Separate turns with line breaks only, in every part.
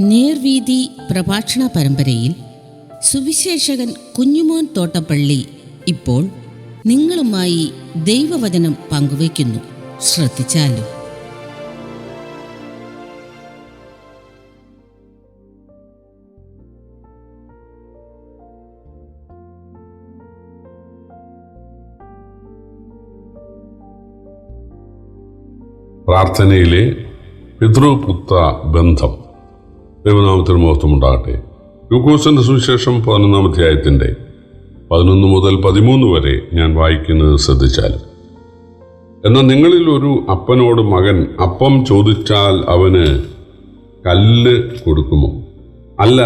നേർവീതി പ്രഭാഷണ പരമ്പരയിൽ സുവിശേഷകൻ കുഞ്ഞുമോൻ തോട്ടപ്പള്ളി ഇപ്പോൾ നിങ്ങളുമായി ദൈവവചനം പങ്കുവയ്ക്കുന്നു. ശ്രദ്ധിച്ചാലും?
പ്രാർത്ഥനയിലെ പിതൃപുത്ര ബന്ധം. ദൈവനാമത്തിന് മഹത്വം ഉണ്ടാകട്ടെ. സുവിശേഷം പതിനൊന്നാം അധ്യായത്തിന്റെ പതിനൊന്ന് മുതൽ പതിമൂന്ന് വരെ ഞാൻ വായിക്കുന്നത് ശ്രദ്ധിച്ചാൽ. എന്നാൽ നിങ്ങളിൽ ഒരു അപ്പനോട് മകൻ അപ്പം ചോദിച്ചാൽ അവന് കല്ല് കൊടുക്കുമോ? അല്ല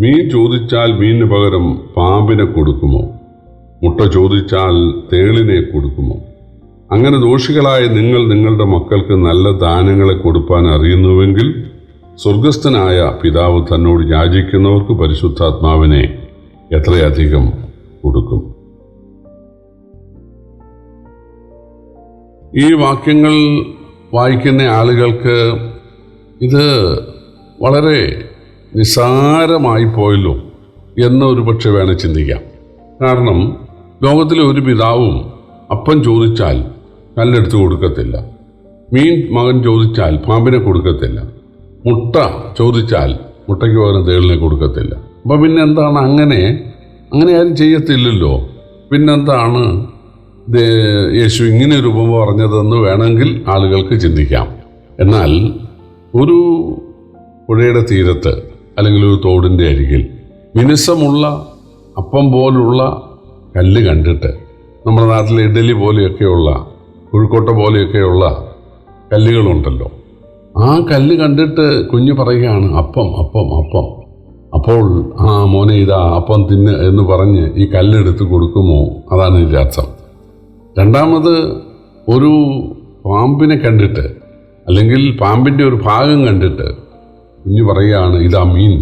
മീൻ ചോദിച്ചാൽ മീനിന് പകരം പാമ്പിനെ കൊടുക്കുമോ? മുട്ട ചോദിച്ചാൽ തേളിനെ കൊടുക്കുമോ? അങ്ങനെ ദോഷികളായ നിങ്ങൾ നിങ്ങളുടെ മക്കൾക്ക് നല്ല ദാനങ്ങളെ കൊടുക്കാൻ അറിയുന്നുവെങ്കിൽ സ്വർഗസ്ഥനായ പിതാവ് തന്നോട് യാചിക്കുന്നവർക്ക് പരിശുദ്ധാത്മാവിനെ എത്രയധികം കൊടുക്കും? ഈ വാക്യങ്ങൾ വായിക്കുന്ന ആളുകൾക്ക് ഇത് വളരെ നിസ്സാരമായി പോയല്ലോ എന്ന് ഒരുപക്ഷെ വേണം ചിന്തിക്കാം. കാരണം ലോകത്തിലെ ഒരു പിതാവും അപ്പം ചോദിച്ചാൽ കല്ലെടുത്ത് കൊടുക്കത്തില്ല. മീൻ മകൻ ചോദിച്ചാൽ പാമ്പിനെ കൊടുക്കത്തില്ല. മുട്ട ചോദിച്ചാൽ മുട്ടയ്ക്ക് പകരം തേളിനെ കൊടുക്കത്തില്ല. അപ്പം പിന്നെ എന്താണ് അങ്ങനെ? അങ്ങനെ ആരും ചെയ്യത്തില്ലല്ലോ. പിന്നെന്താണ്? യേശു ഇങ്ങനെ ഒരു ഉപമ പറഞ്ഞതെന്ന് വേണമെങ്കിൽ ആളുകൾക്ക് ചിന്തിക്കാം. എന്നാൽ ഒരു പുഴയുടെ തീരത്ത് അല്ലെങ്കിൽ ഒരു തോടിന്റെ അരികിൽ മിനുസമുള്ള അപ്പം പോലുള്ള കല്ല് കണ്ടിട്ട് നമ്മുടെ നാട്ടിലെ ഇഡലി പോലെയൊക്കെയുള്ള കുഴിക്കോട്ട പോലെയൊക്കെയുള്ള കല്ലുകളുണ്ടല്ലോ. ആ കല്ല് കണ്ടിട്ട് കുഞ്ഞു പറയുകയാണ് അപ്പം അപ്പം അപ്പം. അപ്പോൾ ആ മോനെ ഇതാ അപ്പം തിന്ന് എന്ന് പറഞ്ഞ് ഈ കല്ലെടുത്ത് കൊടുക്കുമോ? അതാണ് ഇതിന്റെ രണ്ടാമത് ഒരു പാമ്പിനെ കണ്ടിട്ട് അല്ലെങ്കിൽ പാമ്പിന്റെ ഒരു ഭാഗം കണ്ടിട്ട് കുഞ്ഞു പറയുകയാണ് ഇതാ മീൻ.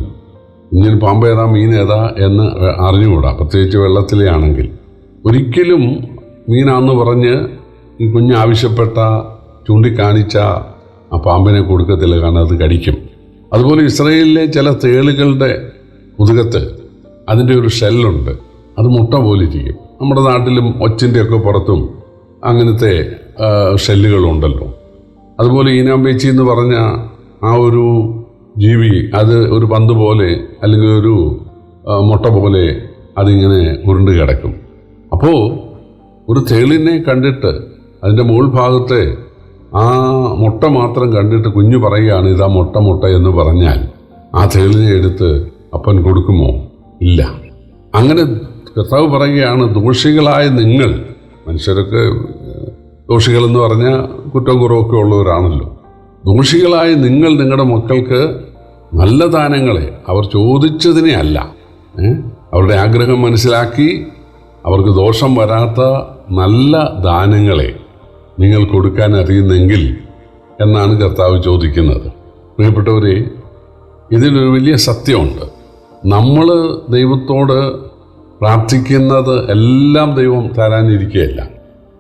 കുഞ്ഞിന് പാമ്പ് ഏതാ മീൻ ഏതാ എന്ന് അറിഞ്ഞുകൂടാ പ്രത്യേകിച്ച് വെള്ളത്തിലെ ആണെങ്കിൽ. ഒരിക്കലും മീനാന്ന് പറഞ്ഞ് ഈ കുഞ്ഞ് ആവശ്യപ്പെട്ട ചൂണ്ടിക്കാണിച്ച ആ പാമ്പിനെ കൊടുക്കത്തില്ല കാരണം അത് കടിക്കും. അതുപോലെ ഇസ്രയേലിലെ ചില തേളുകളുടെ മുതുകത്ത് അതിന്റെ ഒരു ഷെല്ലുണ്ട്. അത് മുട്ട പോലെ ഇരിക്കും. നമ്മുടെ നാട്ടിലും ഒച്ചിന്റെയൊക്കെ പുറത്തും അങ്ങനത്തെ ഷെല്ലുകളുണ്ടല്ലോ. അതുപോലെ ഈനാമ്പേച്ചി എന്ന് പറഞ്ഞ ആ ഒരു ജീവി അത് ഒരു പന്ത് പോലെ അല്ലെങ്കിൽ ഒരു മുട്ട പോലെ അതിങ്ങനെ ഉരുണ്ട് കിടക്കും. അപ്പോൾ ഒരു തേളിനെ കണ്ടിട്ട് അതിന്റെ മുകൾ ഭാഗത്തെ ആ മുട്ട മാത്രം കണ്ടിട്ട് കുഞ്ഞു പറയുകയാണ് ഇതാ മുട്ട മുട്ട എന്ന് പറഞ്ഞാൽ ആ തേളിനെ എടുത്ത് അപ്പൻ കൊടുക്കുമോ? ഇല്ല. അങ്ങനെ കർത്താവ് പറയുകയാണ് ദോഷികളായ നിങ്ങൾ മനുഷ്യരൊക്കെ ദോഷികളെന്ന് പറഞ്ഞാൽ കുറ്റം കുറവൊക്കെ ഉള്ളവരാണല്ലോ. ദോഷികളായ നിങ്ങൾ നിങ്ങളുടെ മക്കൾക്ക് നല്ല ദാനങ്ങളെ അവർ ചോദിച്ചതിനെ അല്ല. അവരുടെ ആഗ്രഹം മനസ്സിലാക്കി അവർക്ക് ദോഷം വരാത്ത നല്ല ദാനങ്ങളെ നിങ്ങൾ കൊടുക്കാൻ അറിയുന്നെങ്കിൽ എന്നാണ് കർത്താവ് ചോദിക്കുന്നത്. പ്രിയപ്പെട്ടവരെ ഇതിലൊരു വലിയ സത്യമുണ്ട്. നമ്മൾ ദൈവത്തോട് പ്രാർത്ഥിക്കുന്നത് എല്ലാം ദൈവം തരാനിരിക്കുകയല്ല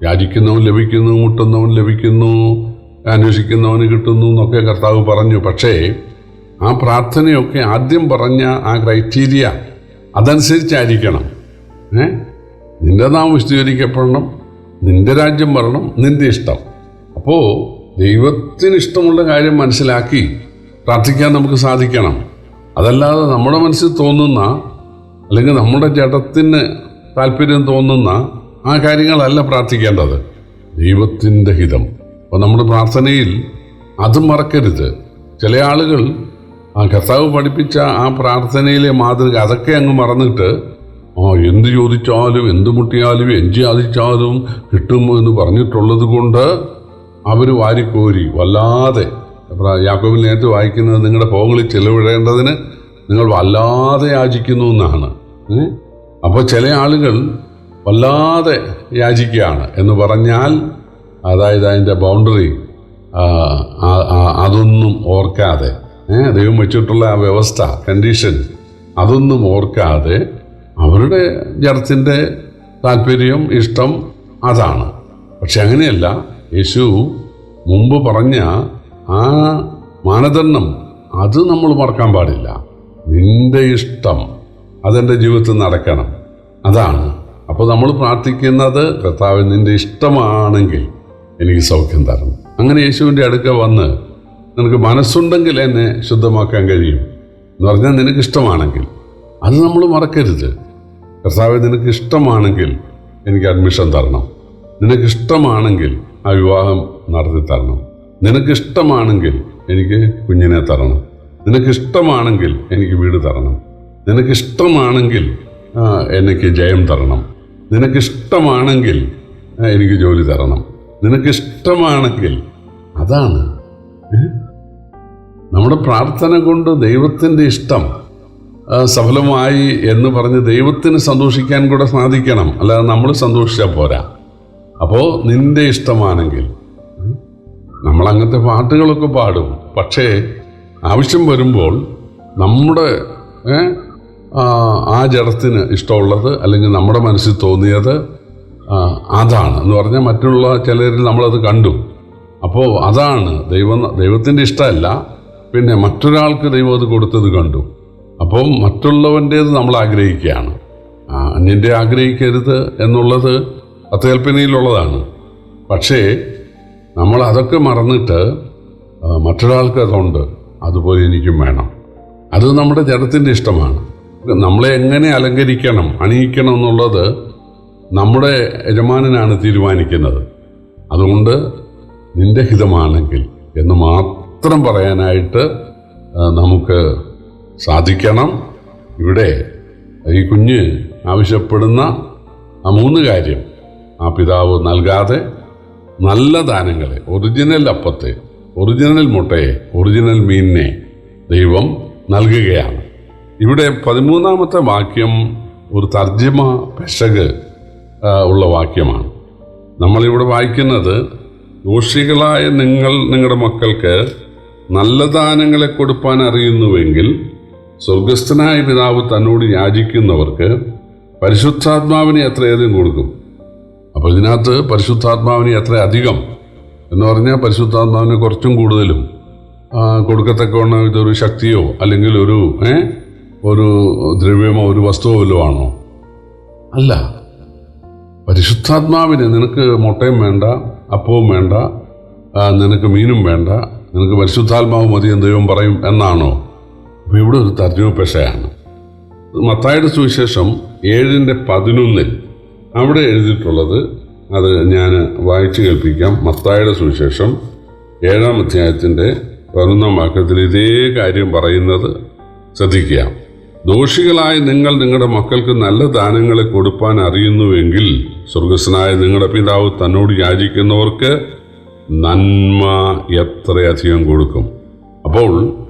യാചിക്കുന്നവൻ ലഭിക്കുന്നു മുട്ടുന്നവൻ ലഭിക്കുന്നു അന്വേഷിക്കുന്നവന് കിട്ടുന്നു എന്നൊക്കെ കർത്താവ് പറഞ്ഞു. പക്ഷേ ആ പ്രാർത്ഥനയൊക്കെ ആദ്യം പറഞ്ഞ ആ ക്രൈറ്റീരിയ അതനുസരിച്ചായിരിക്കണം. ഏ? നിന്റെ നാം വിശദീകരിക്കപ്പെടണം നിന്റെ രാജ്യം വരണം നിന്റെ ഇഷ്ടം. അപ്പോൾ ദൈവത്തിന് ഇഷ്ടമുള്ള കാര്യം മനസ്സിലാക്കി പ്രാർത്ഥിക്കാൻ നമുക്ക് സാധിക്കണം. അതല്ലാതെ നമ്മുടെ മനസ്സിൽ തോന്നുന്ന അല്ലെങ്കിൽ നമ്മുടെ ജഡത്തിന് താല്പര്യം തോന്നുന്ന ആ കാര്യങ്ങളല്ല പ്രാർത്ഥിക്കേണ്ടത്. ദൈവത്തിന്റെ ഹിതം. അപ്പോൾ നമ്മുടെ പ്രാർത്ഥനയിൽ അത് മറക്കരുത്. ചില ആളുകൾ ആ കർത്താവ് പഠിപ്പിച്ച ആ പ്രാർത്ഥനയിലെ മാതൃക അതൊക്കെ അങ്ങ് മറന്നിട്ട് എന്ത് ചോദിച്ചാലും എന്ത് മുട്ടിയാലും എന്ത് ആദിച്ചാലും കിട്ടും എന്ന് പറഞ്ഞിട്ടുള്ളത് കൊണ്ട് അവർ വാരിക്കോരി. വല്ലാതെ. യാക്കോബിൻ നേരത്തെ വായിക്കുന്നത് നിങ്ങളുടെ പോകളിൽ ചെലവിടേണ്ടതിന് നിങ്ങൾ വല്ലാതെ യാചിക്കുന്നു എന്നാണ്. അപ്പോൾ ചില ആളുകൾ വല്ലാതെ യാചിക്കുകയാണ് എന്ന് പറഞ്ഞാൽ അതായത് അതിന്റെ ബൗണ്ടറി അതൊന്നും ഓർക്കാതെ. ദൈവം വെച്ചിട്ടുള്ള ആ വ്യവസ്ഥ കണ്ടീഷൻ അതൊന്നും ഓർക്കാതെ അവരുടെ ജഡത്തിന്റെ താല്പര്യം ഇഷ്ടം അതാണ്. പക്ഷെ അങ്ങനെയല്ല. യേശു മുമ്പ് പറഞ്ഞ ആ മാനദണ്ഡം അത് നമ്മൾ മറക്കാൻ പാടില്ല. നിന്റെ ഇഷ്ടം അതെന്റെ ജീവിതത്തിൽ നടക്കണം. അതാണ്. അപ്പോൾ നമ്മൾ പ്രാർത്ഥിക്കുന്നത് കർത്താവ് നിന്റെ ഇഷ്ടമാണെങ്കിൽ എനിക്ക് സൗഖ്യം തരണം. അങ്ങനെ യേശുവിന്റെ അടുക്ക വന്ന് നിനക്ക് മനസ്സുണ്ടെങ്കിൽ എന്നെ ശുദ്ധമാക്കാൻ കഴിയും എന്ന് പറഞ്ഞാൽ നിനക്കിഷ്ടമാണെങ്കിൽ അത് നമ്മൾ മറക്കരുത്. കർത്താവ് നിനക്ക് ഇഷ്ടമാണെങ്കിൽ എനിക്ക് അഡ്മിഷൻ തരണം. നിനക്ക് ഇഷ്ടമാണെങ്കിൽ ആ വിവാഹം നടത്തി തരണം. നിനക്ക് ഇഷ്ടമാണെങ്കിൽ എനിക്ക് കുഞ്ഞിനെ തരണം. നിനക്ക് ഇഷ്ടമാണെങ്കിൽ എനിക്ക് വീട് തരണം. നിനക്ക് ഇഷ്ടമാണെങ്കിൽ എനിക്ക് ജയം തരണം. നിനക്ക് ഇഷ്ടമാണെങ്കിൽ എനിക്ക് ജോലി തരണം. നിനക്ക് ഇഷ്ടമാണെങ്കിൽ അതാണ് നമ്മുടെ പ്രാർത്ഥന കൊണ്ട് ദൈവത്തിന്റെ ഇഷ്ടം സഫലമായി എന്ന് പറഞ്ഞ് ദൈവത്തിന് സന്തോഷിക്കാൻ കൂടെ സാധിക്കണം. അല്ലാതെ നമ്മൾ സന്തോഷിച്ചാൽ പോരാ. അപ്പോൾ നിന്റെ ഇഷ്ടമാണെങ്കിൽ നമ്മൾ അങ്ങനത്തെ പാട്ടുകളൊക്കെ പാടും. പക്ഷേ ആവശ്യം വരുമ്പോൾ നമ്മുടെ ആ, ജഡത്തിന് ഇഷ്ടമുള്ളത് അല്ലെങ്കിൽ നമ്മുടെ മനസ്സിൽ തോന്നിയത് അതാണ് എന്ന് പറഞ്ഞാൽ മറ്റുള്ള ചിലരിൽ നമ്മളത് കണ്ടു. അപ്പോൾ അതാണ് ദൈവം ദൈവത്തിന്റെ ഇഷ്ടമല്ല. പിന്നെ മറ്റൊരാൾക്ക് ദൈവം അത് കൊടുത്തത് കണ്ടു. അപ്പോൾ മറ്റുള്ളവന്റേത് നമ്മൾ ആഗ്രഹിക്കുകയാണ്. അന്യന്റെ ആഗ്രഹിക്കരുത് എന്നുള്ളത് അത്തേൽപ്പനയിലുള്ളതാണ് പക്ഷേ നമ്മൾ അതൊക്കെ മറന്നിട്ട് മറ്റൊരാൾക്ക് അതുണ്ട് അതുപോലെ എനിക്കും വേണം. അത് നമ്മുടെ ജഡത്തിന്റെ ഇഷ്ടമാണ്. നമ്മളെ എങ്ങനെ അലങ്കരിക്കണം അണിയിക്കണം എന്നുള്ളത് നമ്മുടെ യജമാനനാണ് തീരുമാനിക്കുന്നത്. അതുകൊണ്ട് നിന്റെ ഹിതമാണെങ്കിൽ എന്ന് മാത്രം പറയാനായിട്ട് നമുക്ക് സാധിക്കണം. ഇവിടെ ഈ കുഞ്ഞ് ആവശ്യപ്പെടുന്ന ആ മൂന്ന് കാര്യം ആ പിതാവ് നൽകാതെ നല്ല ദാനങ്ങളെ ഒറിജിനൽ അപ്പത്തെ ഒറിജിനൽ മുട്ടയെ ഒറിജിനൽ മീനിനെ ദൈവം നൽകുകയാണ്. ഇവിടെ പതിമൂന്നാമത്തെ വാക്യം ഒരു തർജമ പെശക് ഉള്ള വാക്യമാണ്. നമ്മളിവിടെ വായിക്കുന്നത് ദോഷികളായ നിങ്ങൾ നിങ്ങളുടെ മക്കൾക്ക് നല്ല ദാനങ്ങളെ കൊടുക്കാൻ അറിയുന്നുവെങ്കിൽ സ്വർഗസ്ഥനായ പിതാവ് തന്നോട് യാചിക്കുന്നവർക്ക് പരിശുദ്ധാത്മാവിനെ എത്രയധികം കൊടുക്കും. അപ്പോൾ ഇതിനകത്ത് പരിശുദ്ധാത്മാവിനെ എത്ര അധികം എന്ന് പറഞ്ഞാൽ പരിശുദ്ധാത്മാവിന് കുറച്ചും കൂടുതലും കൊടുക്കത്തക്കവണ്ണം ഇതൊരു ശക്തിയോ അല്ലെങ്കിൽ ഒരു ഒരു ദ്രവ്യമോ ഒരു വസ്തുവോ വല്ലതും ആണോ? അല്ല. പരിശുദ്ധാത്മാവിന് നിനക്ക് മുട്ടയും വേണ്ട അപ്പവും വേണ്ട നിനക്ക് മീനും വേണ്ട നിനക്ക് പരിശുദ്ധാത്മാവ് മതി എന്ന് ദൈവം പറയും എന്നാണോ? ഇവിടെ ഒരു തർജമ പെശയാണ് മത്തായുടെ സുവിശേഷം ഏഴിന്റെ പതിനൊന്നിൽ അവിടെ എഴുതിയിട്ടുള്ളത് അത് ഞാൻ വായിച്ചു കേൾപ്പിക്കാം. മത്തായുടെ സുവിശേഷം ഏഴാം അധ്യായത്തിന്റെ പതിനൊന്നാം വാക്യത്തിൽ ഇതേ കാര്യം പറയുന്നത് ശ്രദ്ധിക്കുക. ദോഷികളായ നിങ്ങൾ നിങ്ങളുടെ മക്കൾക്ക് നല്ല ദാനങ്ങളെ കൊടുപ്പാൻ അറിയുന്നുവെങ്കിൽ സ്വർഗസ്വനായ നിങ്ങളുടെ പിതാവ് തന്നോട് യാചിക്കുന്നവർക്ക് നന്മ എത്രയധികം കൊടുക്കും. അപ്പോൾ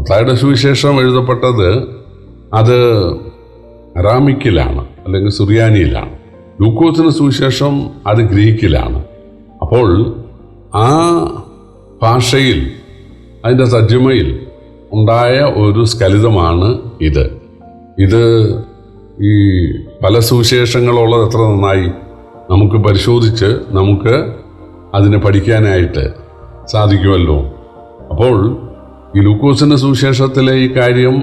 മത്തായുടെ സുവിശേഷം എഴുതപ്പെട്ടത് അത് അറാമിക്കിലാണ് അല്ലെങ്കിൽ സുറിയാനിയിലാണ്. ലൂക്കോസിന് സുവിശേഷം അത് ഗ്രീക്കിലാണ്. അപ്പോൾ ആ ഭാഷയിൽ അതിന്റെ തർജമയിൽ ഉണ്ടായ ഒരു സ്കലിതമാണ് ഇത്. ഇത് ഈ പല സുവിശേഷങ്ങളുള്ളത് എത്ര നന്നായി നമുക്ക് പരിശോധിച്ച് നമുക്ക് അതിനെ പഠിക്കാനായിട്ട് സാധിക്കുമല്ലോ. അപ്പോൾ ഈ ലൂക്കോസിന്റെ സുവിശേഷത്തിലെ ഈ കാര്യം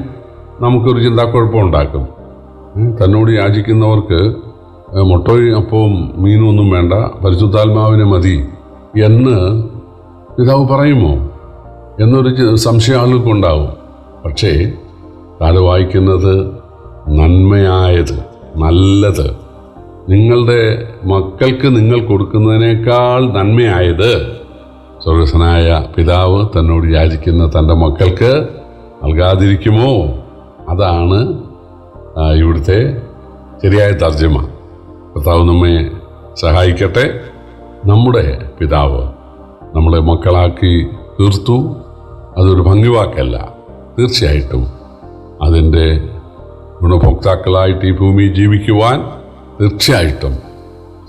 നമുക്കൊരു ചിന്താക്കുഴപ്പം ഉണ്ടാക്കും. തന്നോട് യാചിക്കുന്നവർക്ക് മുട്ടോയും അപ്പവും മീനും ഒന്നും വേണ്ട പരിശുദ്ധാത്മാവിനെ മതി എന്ന് പിതാവ് പറയുമോ? എന്നൊരു സംശയം ആളുകൾക്കുണ്ടാവും പക്ഷേ താഴെ വായിക്കുന്നത് നന്മയായത് നല്ലത്. നിങ്ങളുടെ മക്കൾക്ക് നിങ്ങൾ കൊടുക്കുന്നതിനേക്കാൾ നന്മയായത് സ്വർഗസ്വനായ പിതാവ് തന്നോട് യാചിക്കുന്ന തന്റെ മക്കൾക്ക് നൽകാതിരിക്കുമോ? അതാണ് ഇവിടുത്തെ ശരിയായ തർജമ. കർത്താവ് നമ്മെ സഹായിക്കട്ടെ. നമ്മുടെ പിതാവ് നമ്മളെ മക്കളാക്കി തീർത്തു. അതൊരു ഭംഗിവാക്കല്ല. തീർച്ചയായിട്ടും അതിന്റെ ഗുണഭോക്താക്കളായിട്ട് ഈ ഭൂമി ജീവിക്കുവാൻ തീർച്ചയായിട്ടും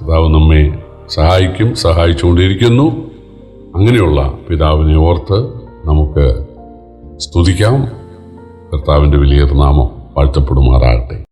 കർത്താവ് നമ്മെ സഹായിക്കും സഹായിച്ചുകൊണ്ടിരിക്കുന്നു. അങ്ങനെയുള്ള പിതാവിനെ ഓർത്ത് നമുക്ക് സ്തുതിക്കാം. കർത്താവിന്റെ വലിയ നാമം വാഴ്ത്തപ്പെടുമാറാകട്ടെ.